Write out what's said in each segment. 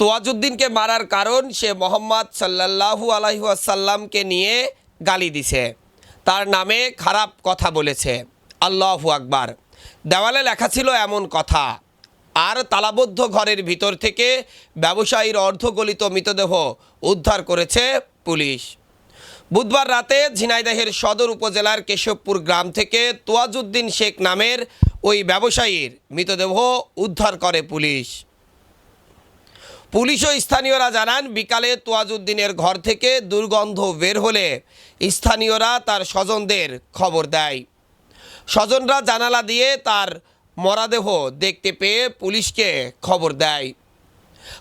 তোয়াজুদ্দিনকে মারার কারণ সে মোহাম্মদ সাল্লাল্লাহু আলাইসাল্লামকে নিয়ে গালি দিছে। তার নামে খারাপ কথা বলেছে। আল্লাহু আকবার। দেওয়ালে লেখা ছিল এমন কথা, আর তালাবদ্ধ ঘরের ভিতর থেকে ব্যবসায়ীর অর্ধগলিত মৃতদেহ উদ্ধার করেছে পুলিশ। বুধবার রাতে ঝিনাইদহের সদর উপজেলার কেশবপুর গ্রাম থেকে তোয়াজুদ্দিন শেখ নামের ওই ব্যবসায়ীর মৃতদেহ উদ্ধার করে পুলিশ। পুলিশ ও স্থানীয়রা জানান, বিকালে তোয়াজুদ্দিনের ঘর থেকে দুর্গন্ধ বের হলে স্থানীয়রা তার স্বজনদের খবর দেয়। স্বজনরা জানালা দিয়ে তার মরাদেহ দেখতে পেয়ে পুলিশকে খবর দেয়।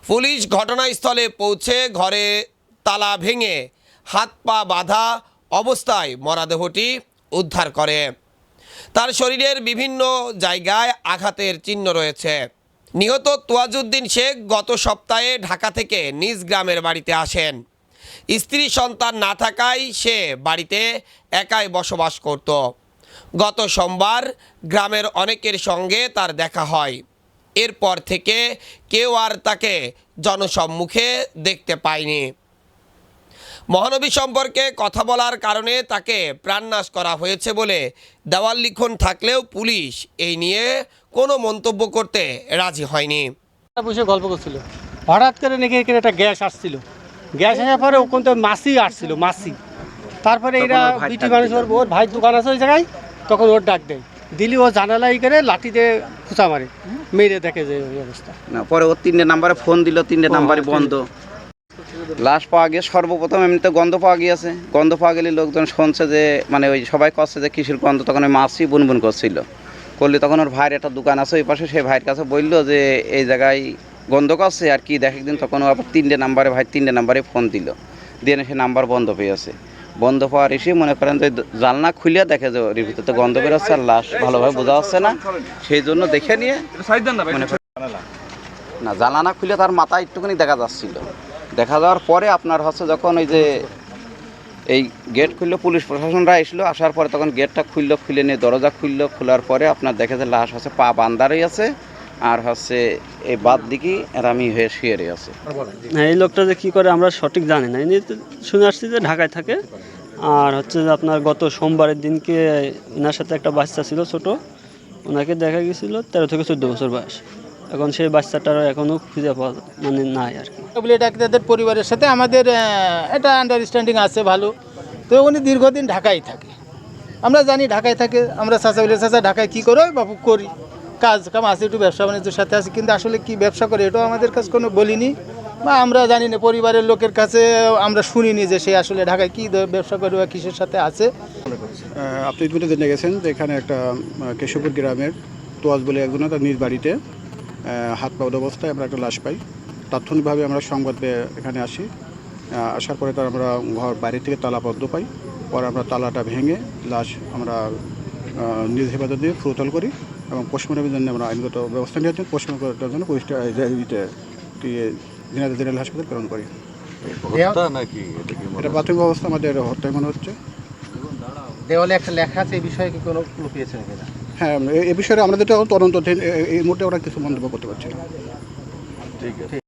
পুলিশ ঘটনাস্থলে পৌঁছে ঘরে তালা ভেঙে হাত পা বাঁধা অবস্থায় মরাদেহটি উদ্ধার করে। তার শরীরের বিভিন্ন জায়গায় আঘাতের চিহ্ন রয়েছে। নিহত তোয়াজুদ্দিন শেখ গত সপ্তাহে ঢাকা থেকে নিজ গ্রামের বাড়িতে আসেন। স্ত্রী সন্তান না থাকায় সে বাড়িতে একাই বসবাস করত। গত সোমবার গ্রামের অনেকের সঙ্গে তার দেখা হয়। এরপর থেকে কেউ আর তাকে জনসম্মুখে দেখতে পায়নি। মহানবী সম্পর্কে কথা বলার কারণে তাকে প্রাণনাশ করা হয়েছে বলে দেওয়াল লিখন থাকলেও পুলিশ এই নিয়ে কোনো মন্তব্য করতে রাজি হয়নি। বসে গল্প করছিল। হঠাৎ করে নাকি এখানে একটা গ্যাস আসছিল। গ্যাস আসার পরে ওখান থেকে মাসি আসছিল মাসি। তারপরে এরা বিটি মানুষ ওর ওর ভাইয়ের দোকান আছে ওই জায়গায় তখন ওর ডাক দেয়। দিলি ও জানালাই করে লাঠি দিয়ে খুঁচা মারে মেরে দেখে যে ওই অবস্থা। না পরে ও তিনটে নাম্বারে ফোন দিল তিনটে নাম্বারে বন্ধ। লাশ পাওয়া গিয়ে সর্বপ্রথম এমনিতে গন্ধ পাওয়া গিয়েছে গন্ধ পাওয়া গেলে লোকজন শুনছে যে মানে ওই সবাই করছে যে কিসের গন্ধ তখন ওই মাছই বুনবুন করছিল। করলে তখন ওর ভাইয়ের একটা দোকান আছে ওই পাশে সেই ভাইয়ের কাছে বলল যে এই জায়গায় গন্ধ করছে আর কি দেখ একদিন তখন ও আবার তিনটে নাম্বারে ভাই তিনটে নাম্বারে ফোন দিল। দিয়ে সে নাম্বার বন্ধ পেয়েছে। বন্ধ পাওয়ার এসে মনে করেন যে জানলা খুলিয়া দেখে যে ওর ভিতরে তো গন্ধ বেরোচ্ছে আর লাশ ভালোভাবে বোঝা যাচ্ছে না। সেই জন্য দেখে নিয়ে মানে না। জানালা খুলে তার মাথা একটুখানি দেখা যাচ্ছিল। দেখা যাওয়ার পরে আপনার হচ্ছে যখন ওই যে এই গেট খুললো, পুলিশ প্রশাসনরা আসলো আসার পরে তখন গেটটা খুললো, খুলে নিয়ে দরজা খুললো, খোলার পরে আপনার দেখে যে লাশ হচ্ছে পা বান্দারই আছে আর হচ্ছে এই বাদ দিকে রামি হয়ে শুয়ে আছে। এই লোকটা যে কী করে আমরা সঠিক জানি না। শুনে আসছি যে ঢাকায় থাকে। আর হচ্ছে যে আপনার গত সোমবারের দিনকে এনার সাথে একটা বাচ্চা ছিল ছোট। ওনাকে দেখা গেছিল তেরো থেকে চোদ্দ বছর বয়স। এখন সেই বাচ্চাটার এখনও খুঁজে পাওয়া মানে নাই আর কি। বলে এটা তাদের পরিবারের সাথে আমাদের এটা আন্ডারস্ট্যান্ডিং আছে ভালো। তো উনি দীর্ঘদিন ঢাকায় থাকে। আমরা জানি ঢাকায় থাকে আমরা চাচা বলে চাচা ঢাকায় কী করো? বাবু করি। কাজ কাম আছে একটু ব্যবসা বাণিজ্যের সাথে আছে কিন্তু আসলে কি ব্যবসা করে এটাও আমাদের কাছে কোনো বলিনি। বা আমরা জানি না পরিবারের লোকের কাছে আমরা শুনিনি যে সে আসলে ঢাকায় কী ব্যবসা করে বা কিসের সাথে আছে। আপনি ইতিমধ্যে জেনে গেছেন যে এখানে একটা কেশবপুর গ্রামের তোয়াজ বলে একজন তার নিজ বাড়িতে। হাত পা বাঁধা অবস্থায় আমরা একটা লাশ পাই। তাৎক্ষণিকভাবে আমরা সংবাদ পেয়ে এখানে আসি। আসার পরে তার আমরা ঘর বাইরে থেকে তালাবদ্ধ পাই। পরে আমরা তালাটা ভেঙে লাশ আমরা নিজ হেফাজত দিয়ে ফুরতল করি এবং পোস্টমর্টমের জন্য আমরা আইনগত ব্যবস্থা নিয়েছি পোস্টমর্টম করার জন্য দিনাজপুর জেনারেল হাসপাতাল প্রেরণ করি। এটা প্রাথমিক অবস্থা আমাদের হত্যায় মনে হচ্ছে। দেওয়ালে একটা লেখা আছে এই বিষয়ে কি কোনো ক্লু পেয়েছেন কিনা? হ্যাঁ এ- বিষয়ে যেটা তদন্ত এই মুহূর্তে আমরা কিছু মন্তব্য করতে পারছি না